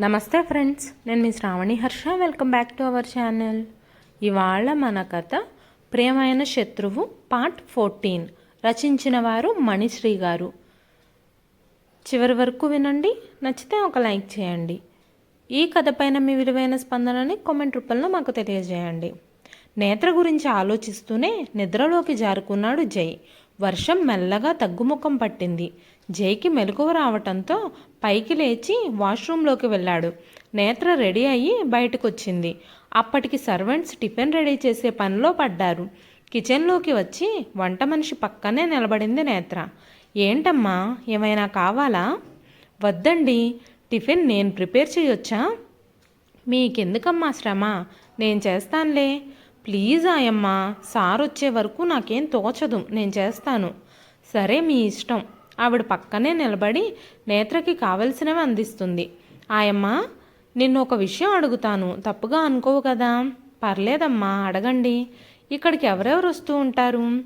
నమస్తే ఫ్రెండ్స్ నేను మీ Sravani Harsha. Welcome back to our channel ఇవాళ మన కథ ప్రియమైన శత్రువు పార్ట్ ఫోర్టీన్. రచించిన వారు మణిశ్రీ గారు. చివరి వరకు వినండి నచ్చితే ఒక లైక్ చేయండి. ఈ కథ పైన మీ విలువైన స్పందనని కామెంట్ రూపంలో మాకు తెలియజేయండి. నేత్ర గురించి ఆలోచిస్తూనే నిద్రలోకి జారుకున్నాడు జై. వర్షం మెల్లగా తగ్గుముఖం పట్టింది. జైకి మెలకువ రావటంతో పైకి లేచి వాష్రూంలోకి వెళ్ళాడు. నేత్ర రెడీ అయ్యి బయటకొచ్చింది. అప్పటికి సర్వెంట్స్ టిఫిన్ రెడీ చేసే పనిలో పడ్డారు. కిచెన్లోకి వచ్చి వంట మనిషి పక్కనే నిలబడింది నేత్ర. ఏంటమ్మా ఏమైనా కావాలా? వద్దండి టిఫిన్ నేను ప్రిపేర్ చేయొచ్చా? మీకెందుకమ్మా శ్రమ? నేను చేస్తానులే. ప్లీజ్ ఆయమ్మా సార్ వచ్చే వరకు నాకేం తోచదు. నేను చేస్తాను. సరే మీ ఇష్టం. ఆవిడ పక్కనే నిలబడి నేత్రకి కావలసినవి అందిస్తుంది. ఆయమ్మ నిన్ను ఒక విషయం అడుగుతాను. తప్పుగా అనుకోవు కదా. పర్లేదమ్మా అడగండి. ఇక్కడికి ఎవరెవరు వస్తూ ఉంటారు?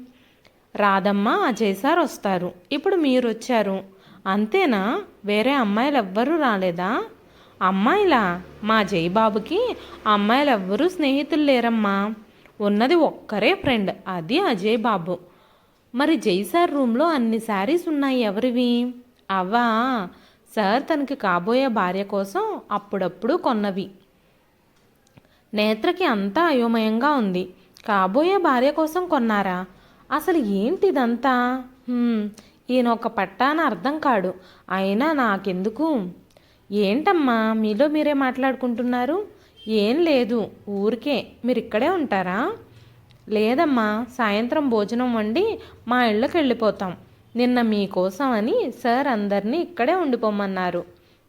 రాధమ్మ అజయ్ సార్ వస్తారు. ఇప్పుడు మీరు వచ్చారు అంతేనా? వేరే అమ్మాయిలు ఎవ్వరూ రాలేదా? అమ్మాయిలా? మా జయబాబుకి అమ్మాయిలు ఎవ్వరూ స్నేహితులు లేరమ్మా. ఉన్నది ఒక్కరే ఫ్రెండ్ అది అజయ్ బాబు. మరి జై సార్ రూమ్లో అన్ని శారీస్ ఉన్నాయి ఎవరివి? అవా? సార్ తనకి కాబోయే భార్య కోసం అప్పుడప్పుడు కొన్నవి. నేత్రకి అంతా అయోమయంగా ఉంది. కాబోయే భార్య కోసం కొన్నారా? అసలు ఏంటిదంతా? ఈయన ఒక పట్టాన అర్థం కాడు. అయినా నాకెందుకు? ఏంటమ్మా మీలో మీరే మాట్లాడుకుంటున్నారు? ఏం లేదు ఊరికే. మీరు ఇక్కడే ఉంటారా? లేదమ్మా సాయంత్రం భోజనం వండి మా ఇళ్ళకి వెళ్ళిపోతాం. నిన్న మీకోసం అని సార్ అందరినీ ఇక్కడే ఉండిపోమన్నారు.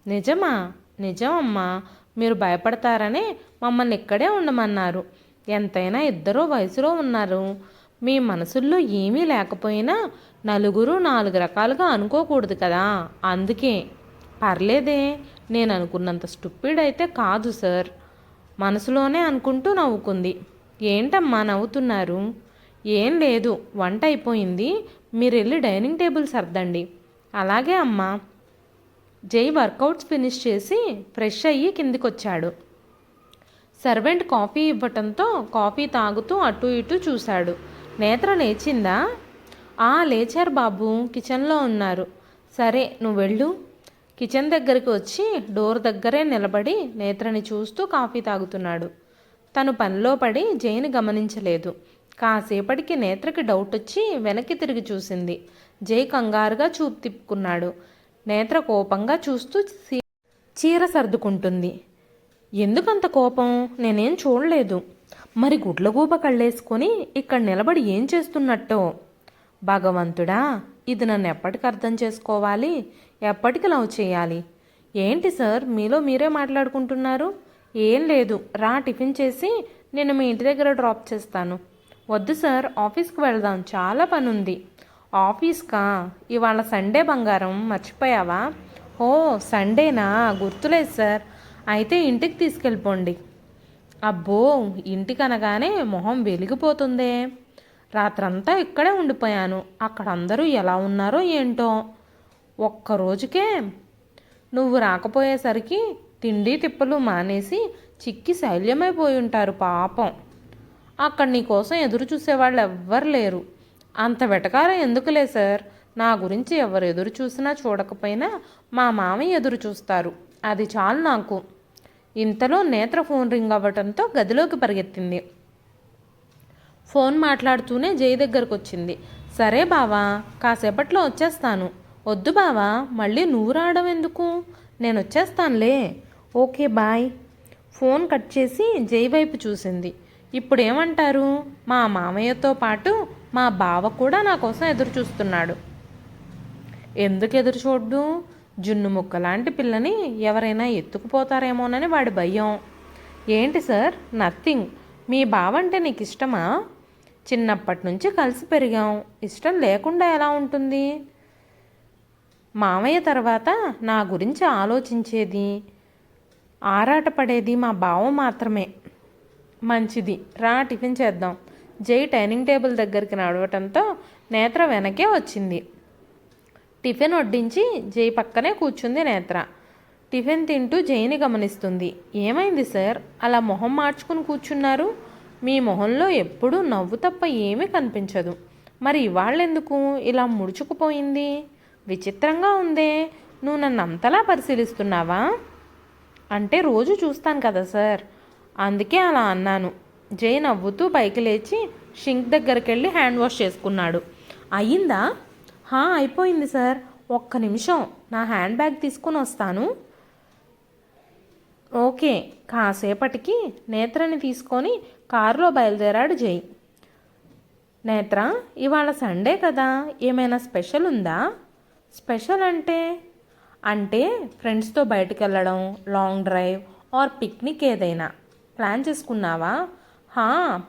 నిజమా? నిజమమ్మా మీరు భయపడతారనే మమ్మల్ని ఇక్కడే ఉండమన్నారు. ఎంతైనా ఇద్దరూ వయసులో ఉన్నారు. మీ మనసుల్లో ఏమీ లేకపోయినా నలుగురు నాలుగు రకాలుగా అనుకోకూడదు కదా. అందుకే. పర్లేదే నేను అనుకున్నంత స్టూపిడ్ అయితే కాదు సార్. మనసులోనే అనుకుంటూ నవ్వుకుంది. ఏంటమ్మా నవ్వుతున్నారు? ఏం లేదు వంట అయిపోయింది. మీరు వెళ్ళి డైనింగ్ టేబుల్ సర్దండి. అలాగే అమ్మా. జై వర్కౌట్స్ ఫినిష్ చేసి ఫ్రెష్ అయ్యి కిందికొచ్చాడు. సర్వెంట్ కాఫీ ఇవ్వటంతో కాఫీ తాగుతూ అటు ఇటు చూశాడు. నేత్ర లేచిందా? ఆ లేచారు బాబు. కిచెన్లో ఉన్నారు. సరే నువ్వు వెళ్ళు. కిచెన్ దగ్గరికి వచ్చి డోర్ దగ్గరే నిలబడి నేత్రని చూస్తూ కాఫీ తాగుతున్నాడు. తను పనిలో పడి జైని గమనించలేదు. కాసేపటికి నేత్రకి డౌట్ వచ్చి వెనక్కి తిరిగి చూసింది. జై కంగారుగా చూపు తిప్పుకున్నాడు. నేత్ర కోపంగా చూస్తూ చీర సర్దుకుంటుంది. ఎందుకంత కోపం? నేనేం చూడలేదు. మరి గుడ్లగూబ కళ్ళేసుకొని ఇక్కడ నిలబడి ఏం చేస్తున్నట్టో? భగవంతుడా ఇది నన్ను ఎప్పటికి అర్థం చేసుకోవాలి? ఎప్పటికి లవ్ చేయాలి? ఏంటి సార్ మీలో మీరే మాట్లాడుకుంటున్నారు? ఏం లేదు రా టిఫిన్ చేసి నేను మీ ఇంటి దగ్గర డ్రాప్ చేస్తాను. వద్దు సార్ ఆఫీస్కి వెళ్దాం చాలా పని ఉంది ఆఫీస్కా? ఇవాళ సండే బంగారం మర్చిపోయావా? ఓ సండేనా? గుర్తులేదు సార్. అయితే ఇంటికి తీసుకెళ్ళిపోండి. అబ్బో ఇంటికి అనగానే మొహం వెలిగిపోతుందే. రాత్రంతా ఇక్కడే ఉండిపోయాను. అక్కడ అందరూ ఎలా ఉన్నారో ఏంటో. ఒక్క రోజుకే నువ్వు రాకపోయేసరికి తిండి తిప్పలు మానేసి చిక్కి శైల్యమైపోయి ఉంటారు పాపం. అక్కడ నీ కోసం ఎదురు చూసేవాళ్ళు ఎవ్వరు లేరు. అంత వెటకారం ఎందుకులే సార్? నా గురించి ఎవరు ఎదురు చూసినా చూడకపోయినా మా మామయ్య ఎదురు చూస్తారు. అది చాలు నాకు. ఇంతలో నేత్ర ఫోన్ రింగ్ అవ్వటంతో గదిలోకి పరిగెత్తింది. ఫోన్ మాట్లాడుతూనే జై దగ్గరకు వచ్చింది సరే బావా కాసేపట్లో వచ్చేస్తాను. వద్దు బావా మళ్ళీ నువ్వు రావడం ఎందుకు? నేను వచ్చేస్తానులే. Okay bye. ఫోన్ కట్ చేసి జై వైపు చూసింది. ఇప్పుడు ఏమంటారు మా మామయ్యతో పాటు మా బావ కూడా నా కోసం ఎదురు చూస్తున్నాడు ఎందుకు ఎదురు చూడ్డు జున్ను ముక్క లాంటి పిల్లని ఎవరైనా ఎత్తుకుపోతారేమోనని వాడి భయం. ఏంటి సార్? నథింగ్. మీ బావంటే నీకు ఇష్టమా చిన్నప్పటి నుంచి కలిసి పెరిగాం. ఇష్టం లేకుండా ఎలా ఉంటుంది? మామయ్య తర్వాత నా గురించి ఆలోచించేది. ఆరాటపడేది మా బావ మాత్రమే. మంచిది. రా టిఫిన్ చేద్దాం. జై డైనింగ్ టేబుల్ దగ్గరికి నడవటంతో నేత్ర వెనకే వచ్చింది. టిఫిన్ వడ్డించి జై పక్కనే కూర్చుంది నేత్ర. టిఫిన్ తింటూ జైని గమనిస్తుంది. ఏమైంది సార్? అలా మొహం మార్చుకుని కూర్చున్నారు? మీ మొహంలో ఎప్పుడూ నవ్వు తప్ప ఏమీ కనిపించదు. మరి ఇవాళ్ళెందుకు? ఇలా ముడుచుకుపోయింది? విచిత్రంగా ఉందే. నువ్వు నన్ను అంతలా పరిశీలిస్తున్నావా? అంటే రోజు చూస్తాను కదా సార్. అందుకే అలా అన్నాను. జై నవ్వుతూ పైకి లేచి షింక్ దగ్గరికి వెళ్ళి హ్యాండ్ వాష్ చేసుకున్నాడు. అయ్యిందా? హా అయిపోయింది సార్. ఒక్క నిమిషం. నా హ్యాండ్ బ్యాగ్ తీసుకుని వస్తాను. ఓకే. కాసేపటికి నేత్రని తీసుకొని కారులో బయలుదేరాడు జై. నేత్ర ఇవాళ సండే కదా. ఏమైనా స్పెషల్ ఉందా? స్పెషల్ అంటే? అంటే ఫ్రెండ్స్తో బయటకు వెళ్ళడం లాంగ్ డ్రైవ్ ఆర్ పిక్నిక్ ఏదైనా. ప్లాన్ చేసుకున్నావా? హా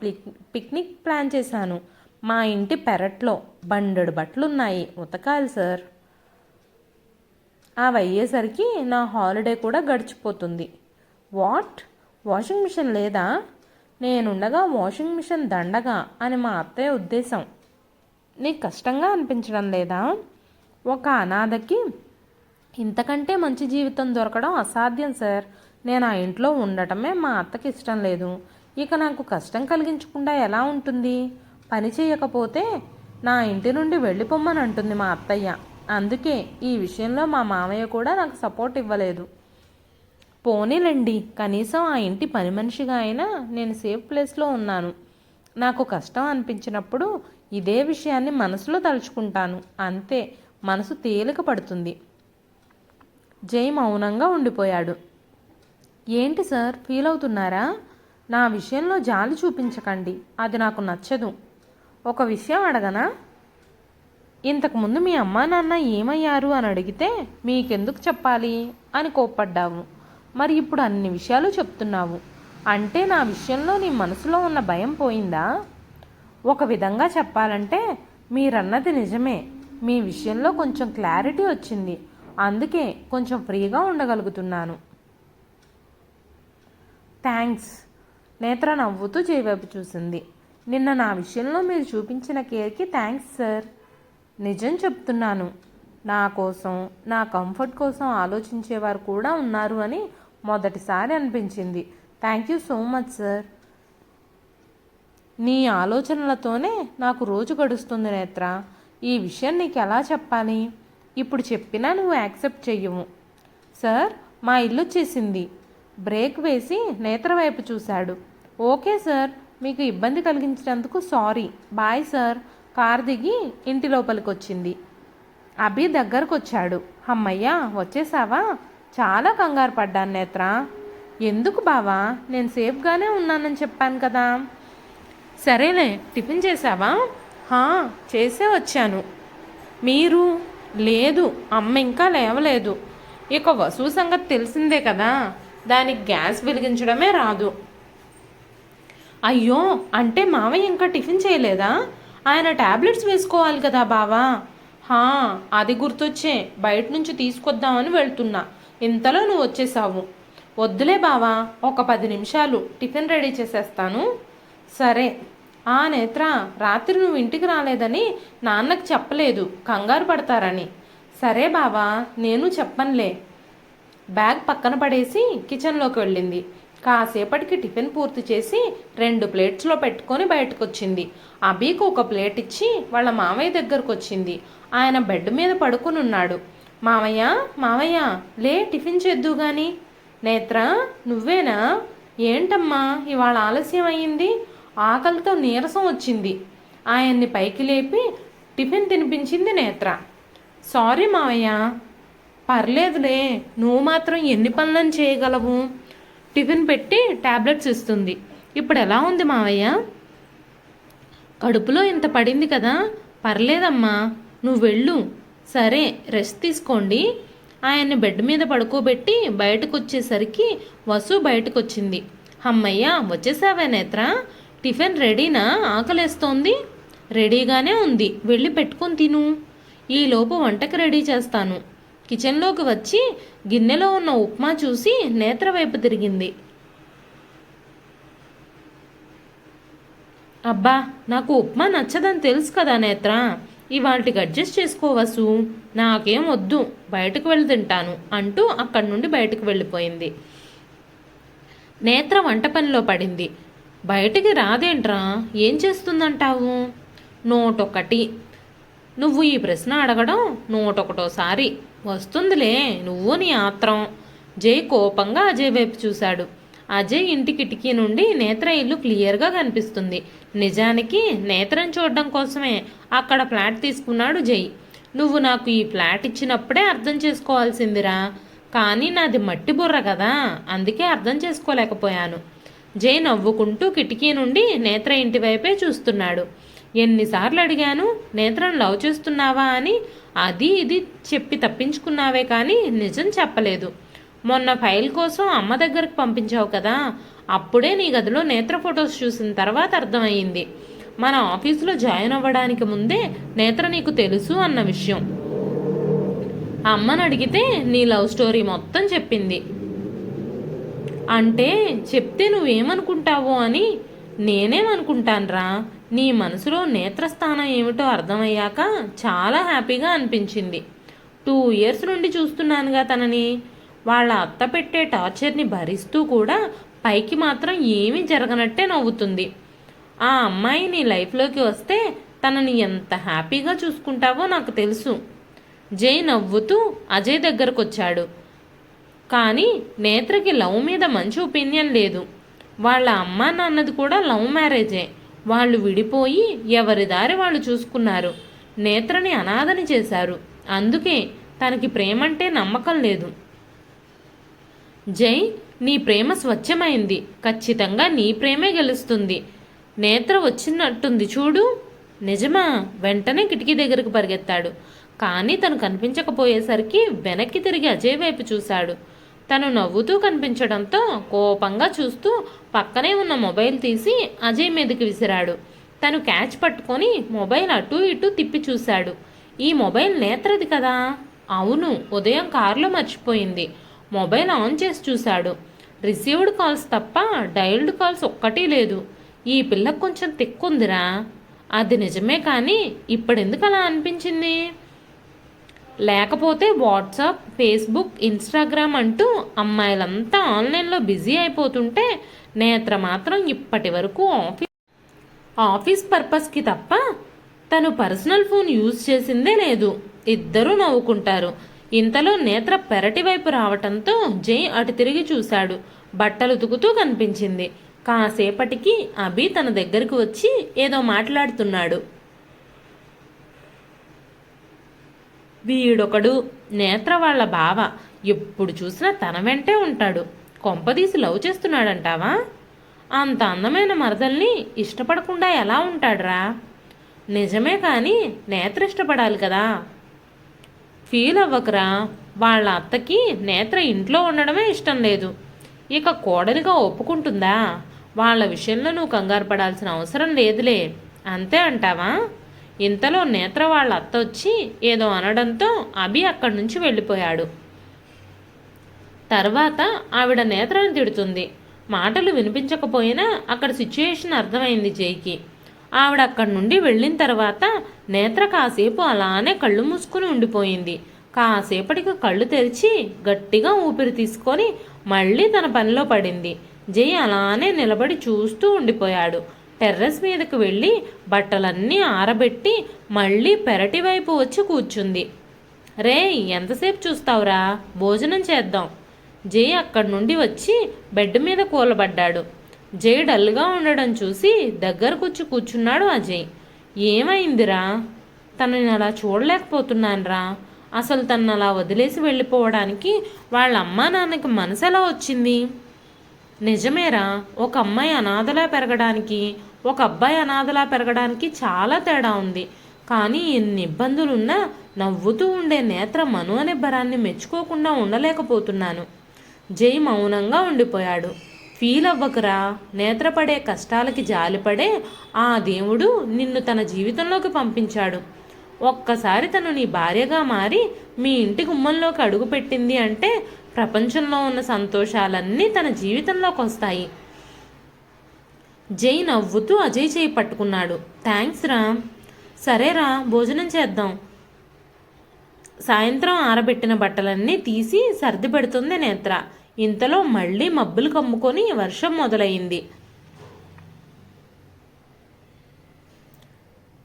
పిక్నిక్ ప్లాన్ చేశాను. మా ఇంటి పెరట్లో బండెడు బట్టలు ఉన్నాయి ఉతకాలి సార్ అవి అయ్యేసరికి నా హాలిడే కూడా గడిచిపోతుంది. వాట్ వాషింగ్ మిషన్ లేదా? నేనుండగా వాషింగ్ మిషన్ దండగా అని మా అత్తయ్య ఉద్దేశం. నీకు కష్టంగా అనిపించడం లేదా? ఒక అనాథకి ఇంతకంటే మంచి జీవితం దొరకడం అసాధ్యం సార్. నేను ఆ ఇంట్లో ఉండటమే మా అత్తకి ఇష్టం లేదు. ఇక నాకు కష్టం కలిగించకుండా ఎలా ఉంటుంది? పని చేయకపోతే నా ఇంటి నుండి వెళ్ళిపోమ్మని అంటుంది మా అత్తయ్య. అందుకే ఈ విషయంలో మా మామయ్య కూడా నాకు సపోర్ట్ ఇవ్వలేదు. పోనీలండి కనీసం ఆ ఇంటి పని మనిషిగా అయినా నేను సేఫ్ ప్లేస్లో ఉన్నాను. నాకు కష్టం అనిపించినప్పుడు ఇదే విషయాన్ని మనసులో తలుచుకుంటాను. అంతే మనసు తేలిక పడుతుంది. జై మౌనంగా ఉండిపోయాడు. ఏంటి సార్ ఫీల్ అవుతున్నారా? నా విషయంలో జాలి చూపించకండి. అది నాకు నచ్చదు. ఒక విషయం అడగనా? ఇంతకుముందు మీ అమ్మా నాన్న ఏమయ్యారు అని అడిగితే మీకెందుకు చెప్పాలి అని కోప్పడ్డావు. మరి ఇప్పుడు అన్ని విషయాలు చెప్తున్నావు. అంటే నా విషయంలో నీ మనసులో ఉన్న భయం పోయిందా? ఒక విధంగా చెప్పాలంటే మీరన్నది నిజమే. మీ విషయంలో కొంచెం క్లారిటీ వచ్చింది. అందుకే కొంచెం ఫ్రీగా ఉండగలుగుతున్నాను. థ్యాంక్స్. నేత్ర నవ్వుతూ చేవైపు చూసింది. నిన్న నా విషయంలో మీరు చూపించిన కేర్కి థ్యాంక్స్ సార్. నిజం చెప్తున్నాను. నా కోసం నా కంఫర్ట్ కోసం ఆలోచించేవారు కూడా ఉన్నారు అని మొదటిసారి అనిపించింది. Thank you so much sir. నీ ఆలోచనలతోనే నాకు రోజు గడుస్తుంది నేత్ర. ఈ విషయం నీకు ఎలా చెప్పాలి? ఇప్పుడు చెప్పినా నువ్వు యాక్సెప్ట్ చెయ్యవు. సార్ మా ఇల్లు వచ్చేసింది. బ్రేక్ వేసి నేత్ర వైపు చూశాడు. ఓకే సార్ మీకు ఇబ్బంది కలిగించినందుకు సారీ. బాయ్ సార్ కార్ దిగి ఇంటి లోపలికి వచ్చింది అభి దగ్గరకు వచ్చాడు అమ్మయ్య వచ్చేసావా? చాలా కంగారు పడ్డాను నేత్ర. ఎందుకు బావా? నేను సేఫ్గానే ఉన్నానని చెప్పాను కదా. సరేలే టిఫిన్ చేసావా హా చేసే వచ్చాను. మీరు? లేదు అమ్మ ఇంకా లేవలేదు. ఇక వసూ సంగతి తెలిసిందే కదా దానికి గ్యాస్ వెలిగించడమే రాదు. అయ్యో అంటే మావయ్య ఇంకా టిఫిన్ చేయలేదా? ఆయన టాబ్లెట్స్ వేసుకోవాలి కదా బావా. హా అది గుర్తొచ్చే బయట నుంచి తీసుకొద్దామని వెళ్తున్నా. ఇంతలో నువ్వు వచ్చేసావు. వద్దులే బావా ఒక పది నిమిషాలు టిఫిన్ రెడీ చేసేస్తాను. సరే. ఆ నేత్ర రాత్రి నువ్వు ఇంటికి రాలేదని నాన్నకు చెప్పలేదు కంగారు పడతారని. సరే బావా నేను చెప్పనులే. బ్యాగ్ పక్కన పడేసి కిచెన్లోకి వెళ్ళింది. కాసేపటికి టిఫిన్ పూర్తి చేసి రెండు ప్లేట్స్లో పెట్టుకొని బయటకు వచ్చింది అబీకు ఒక ప్లేట్ ఇచ్చి వాళ్ళ మామయ్య దగ్గరకు వచ్చింది ఆయన బెడ్ మీద పడుకుని ఉన్నాడు. మామయ్య మామయ్య లే టిఫిన్ చేద్దు గాని. నేత్ర నువ్వేనా? ఏంటమ్మా ఇవాళ ఆలస్యం అయ్యింది? ఆకలితో నీరసం వచ్చింది. ఆయన్ని పైకి లేపి టిఫిన్ తినిపించింది నేత్ర. సారీ మావయ్య పర్లేదులే నువ్వు మాత్రం ఎన్ని పనులను చేయగలవు? టిఫిన్ పెట్టి టాబ్లెట్స్ ఇస్తుంది. ఇప్పుడు ఎలా ఉంది మావయ్య? కడుపులో ఇంత పడింది కదా పర్లేదమ్మా నువ్వు వెళ్ళు. సరే రెస్ట్ తీసుకోండి. ఆయన్ని బెడ్ మీద పడుకోబెట్టి బయటకు వచ్చేసరికి వసు బయటకు వచ్చింది అమ్మయ్య వచ్చేసావా నేత్ర. టిఫిన్ రెడీనా? ఆకలేస్తోంది. రెడీగానే ఉంది. వెళ్ళి పెట్టుకొని తిను. ఈలోపు వంటకి రెడీ చేస్తాను. కిచెన్లోకి వచ్చి గిన్నెలో ఉన్న ఉప్మా చూసి నేత్ర వైపు తిరిగింది. అబ్బా నాకు ఉప్మా నచ్చదని తెలుసు కదా నేత్ర. ఇవాటికి అడ్జస్ట్ చేసుకోవసు నాకేం వద్దు. బయటకు వెళ్ళి తింటాను అంటూ అక్కడి నుండి బయటకు వెళ్ళిపోయింది. నేత్ర వంట పనిలో పడింది. బయటికి రాదేంట్రా? ఏం చేస్తుందంటావు? నోటొకటి నువ్వు ఈ ప్రశ్న అడగడం నూటొకటోసారి. వస్తుందిలే నువ్వు నీ ఆత్రం. జై కోపంగా అజయ్ వైపు చూశాడు. అజయ్ ఇంటి కిటికీ నుండి నేత్ర ఇల్లు క్లియర్గా కనిపిస్తుంది. నిజానికి నేత్రం చూడడం కోసమే అక్కడ ఫ్లాట్ తీసుకున్నాడు జై. నువ్వు నాకు ఈ ఫ్లాట్ ఇచ్చినప్పుడే అర్థం చేసుకోవాల్సిందిరా. కానీ నాది మట్టి బుర్ర కదా అందుకే అర్థం చేసుకోలేకపోయాను. జై నవ్వుకుంటూ కిటికీ నుండి నేత్ర ఇంటి వైపే చూస్తున్నాడు. ఎన్నిసార్లు అడిగాను నేత్రం లవ్ చేస్తున్నావా? అని. అది ఇది చెప్పి తప్పించుకున్నావే కానీ నిజం చెప్పలేదు. మొన్న ఫైల్ కోసం అమ్మ దగ్గరకు పంపించావు కదా అప్పుడే నీ గదిలో నేత్ర ఫొటోస్ చూసిన తర్వాత అర్థమయ్యింది. మన ఆఫీసులో జాయిన్ అవ్వడానికి ముందే నేత్ర నీకు తెలుసు అన్న విషయం. అమ్మను అడిగితే నీ లవ్ స్టోరీ మొత్తం చెప్పింది. అంటే చెప్తే నువ్వేమనుకుంటావో అని నేనేమనుకుంటాన్రా? నీ మనసులో నేత్రస్థానం ఏమిటో అర్థమయ్యాక చాలా హ్యాపీగా అనిపించింది. టూ ఇయర్స్ నుండి చూస్తున్నానుగా తనని. వాళ్ళ అత్త పెట్టే టార్చర్ని భరిస్తూ కూడా పైకి మాత్రం ఏమీ జరగనట్టే నవ్వుతుంది. ఆ అమ్మాయి నీ లైఫ్లోకి వస్తే తనని ఎంత హ్యాపీగా చూసుకుంటావో నాకు తెలుసు. జై నవ్వుతూ అజయ్ దగ్గరకు వచ్చాడు కానీ నేత్రకి లవ్ మీద మంచి ఒపీనియన్ లేదు. వాళ్ళ అమ్మ నాన్నది కూడా లవ్ మ్యారేజే. వాళ్ళు విడిపోయి ఎవరి దారి వాళ్ళు చూసుకున్నారు. నేత్రని అనాథని చేశారు. అందుకే తనకి ప్రేమంటే నమ్మకం లేదు. జై నీ ప్రేమ స్వచ్ఛమైంది. ఖచ్చితంగా నీ ప్రేమే గెలుస్తుంది. నేత్ర వచ్చినట్టుంది చూడు. నిజమా? వెంటనే కిటికీ దగ్గరకు పరిగెత్తాడు. కానీ తను కనిపించకపోయేసరికి వెనక్కి తిరిగి అజయ్ వైపు చూశాడు. తను నవ్వుతూ కనిపించడంతో కోపంగా చూస్తూ పక్కనే ఉన్న మొబైల్ తీసి అజయ్ మీదకి విసిరాడు. తను క్యాచ్ పట్టుకొని మొబైల్ అటు ఇటు తిప్పి చూశాడు. ఈ మొబైల్ నేత్రది కదా? అవును ఉదయం కారులో మర్చిపోయింది. మొబైల్ ఆన్ చేసి చూశాడు. రిసీవ్డ్ కాల్స్ తప్ప డైల్డ్ కాల్స్ ఒక్కటి లేదు. ఈ పిల్లకు కొంచెం తిక్కుందిరా. అది నిజమే కానీ ఇప్పుడెందుకు అలా అనిపించింది? లేకపోతే వాట్సాప్ ఫేస్బుక్ ఇన్స్టాగ్రామ్ అంటూ అమ్మాయిలంతా ఆన్లైన్లో బిజీ అయిపోతుంటే నేత్ర మాత్రం ఇప్పటి వరకు ఆఫీస్ ఆఫీస్ పర్పస్కి తప్ప తను పర్సనల్ ఫోన్ యూజ్ చేసిందే లేదు. ఇద్దరూ నవ్వుకుంటారు. ఇంతలో నేత్ర పెరటి వైపు రావటంతో జై అటు తిరిగి చూశాడు. బట్టలు ఉతుకుతూ కనిపించింది. కాసేపటికి అభి తన దగ్గరకు వచ్చి ఏదో మాట్లాడుతున్నాడు. వీడొకడు నేత్ర వాళ్ళ బావ. ఎప్పుడు చూసినా తన వెంటే ఉంటాడు. కొంపదీసి లవ్ చేస్తున్నాడంటావా? అంత అందమైన మరదల్ని ఇష్టపడకుండా ఎలా ఉంటాడురా? నిజమే కానీ నేత్ర ఇష్టపడాలి కదా. ఫీల్ అవ్వకరా. వాళ్ళ అత్తకి నేత్ర ఇంట్లో ఉండడమే ఇష్టం లేదు. ఇక కోడలిగా ఒప్పుకుంటుందా? వాళ్ళ విషయంలో నువ్వు కంగారు పడాల్సిన అవసరం లేదులే. అంతే అంటావా? ఇంతలో నేత్ర వాళ్ళ అత్త వచ్చి ఏదో అనడంతో అభి అక్కడి నుంచి వెళ్ళిపోయాడు. తర్వాత ఆవిడ నేత్రను తిడుతుంది. మాటలు వినిపించకపోయినా అక్కడ సిచ్యుయేషన్ అర్థమైంది జైకి. ఆవిడ అక్కడి నుండి వెళ్ళిన తర్వాత నేత్ర కాసేపు అలానే కళ్ళు మూసుకుని ఉండిపోయింది. కాసేపటికి కళ్ళు తెరిచి గట్టిగా ఊపిరి తీసుకొని మళ్ళీ తన పనిలో పడింది. జై అలానే నిలబడి చూస్తూ ఉండిపోయాడు. టెర్రస్ మీదకు వెళ్ళి బట్టలన్నీ ఆరబెట్టి మళ్ళీ పెరటి వైపు వచ్చి కూర్చుంది. రే ఎంతసేపు చూస్తావురా? భోజనం చేద్దాం. జై అక్కడి నుండి వచ్చి బెడ్ మీద కూలబడ్డాడు. జై డల్గా ఉండడం చూసి దగ్గరకొచ్చి కూర్చున్నాడు అజయ్. ఏమైందిరా? తనని అలా చూడలేకపోతున్నానురా. అసలు తను అలా వదిలేసి వెళ్ళిపోవడానికి వాళ్ళ అమ్మా నాన్నకి మనసు ఎలా వచ్చింది? నిజమేరా ఒక అమ్మాయి అనాథలా పెరగడానికి ఒక అబ్బాయి అనాథలా పెరగడానికి చాలా తేడా ఉంది. కానీ ఎన్ని ఇబ్బందులున్నా నవ్వుతూ ఉండే నేత్ర మను అనే భరాన్ని మెచ్చుకోకుండా ఉండలేకపోతున్నాను. జై మౌనంగా ఉండిపోయాడు. ఫీల్ అవ్వకురా. నేత్రపడే కష్టాలకి జాలిపడే ఆ దేవుడు నిన్ను తన జీవితంలోకి పంపించాడు. ఒక్కసారి తను నీ భార్యగా మారి మీ ఇంటి గుమ్మంలోకి అడుగుపెట్టింది అంటే ప్రపంచంలో ఉన్న సంతోషాలన్నీ తన జీవితంలోకి వస్తాయి జై నవ్వుతూ అజయ్ చేయి పట్టుకున్నాడు. థ్యాంక్స్ రా. సరేరా భోజనం చేద్దాం. సాయంత్రం ఆరబెట్టిన బట్టలన్నీ తీసి సర్ది పెడుతుంది నేత్ర. ఇంతలో మళ్ళీ మబ్బులు కమ్ముకొని వర్షం మొదలైంది.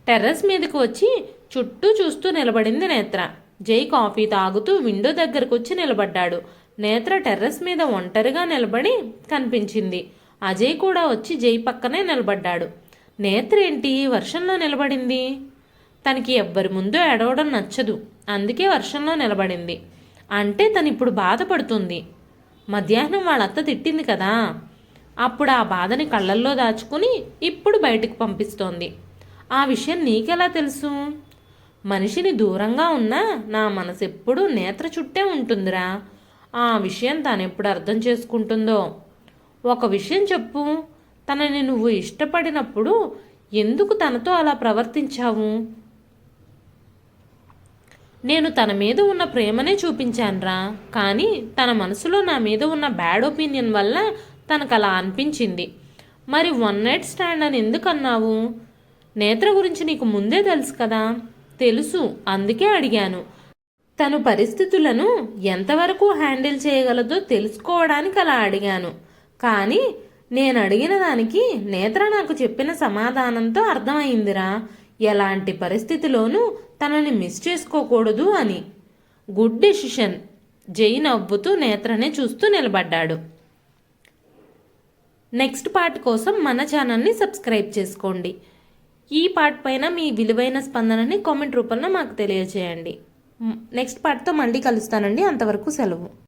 టెర్రస్ మీదకి వచ్చి చుట్టూ చూస్తూ నిలబడింది నేత్ర. జై కాఫీ తాగుతూ విండో దగ్గరకు వచ్చి నిలబడ్డాడు. నేత్ర టెర్రస్ మీద ఒంటరిగా నిలబడి కనిపించింది. అజయ్ కూడా వచ్చి జై పక్కనే నిలబడ్డాడు. నేత్ర ఏంటి వర్షంలో నిలబడింది. తనకి ఎవ్వరి ముందు ఎడవడం నచ్చదు. అందుకే వర్షంలో నిలబడింది. అంటే తను ఇప్పుడు బాధపడుతుంది. మధ్యాహ్నం వాళ్ళ అత్త తిట్టింది కదా. అప్పుడు ఆ బాధని కళ్ళల్లో దాచుకుని ఇప్పుడు బయటకు పంపిస్తోంది. ఆ విషయం నీకెలా తెలుసు? మనిషిని దూరంగా ఉన్నా నా మనసు ఎప్పుడూ నేత్ర చుట్టే ఉంటుందిరా. ఆ విషయం తాను ఎప్పుడు అర్థం చేసుకుంటుందో? ఒక విషయం చెప్పు. తనని నువ్వు ఇష్టపడినప్పుడు ఎందుకు తనతో అలా ప్రవర్తించావు? నేను తన మీద ఉన్న ప్రేమనే చూపించానురా. కానీ తన మనసులో నా మీద ఉన్న బ్యాడ్ ఒపీనియన్ వల్ల తనకు అలా అనిపించింది. మరి వన్ నైట్ స్టాండ్ అని ఎందుకు అన్నావు నేత్ర గురించి నీకు ముందే తెలుసు కదా. తెలుసు అందుకే అడిగాను. తను పరిస్థితులను ఎంతవరకు హ్యాండిల్ చేయగలదో తెలుసుకోవడానికి అలా అడిగాను. కానీ నేను అడిగిన దానికి నేత్ర నాకు చెప్పిన సమాధానంతో అర్థమైందిరా. ఎలాంటి పరిస్థితిలోనూ తనని మిస్ చేసుకోకూడదు అని. Good decision. జై నవ్వుతూ నేత్రనే చూస్తూ నిలబడ్డాడు. నెక్స్ట్ పార్ట్ కోసం మన ఛానల్ని సబ్స్క్రైబ్ చేసుకోండి. ఈ పార్ట్ పైన మీ విలువైన స్పందనని కామెంట్ రూపంలో మాకు తెలియజేయండి నెక్స్ట్ పార్ట్తో మళ్ళీ కలుస్తానండి. అంతవరకు సెలవు.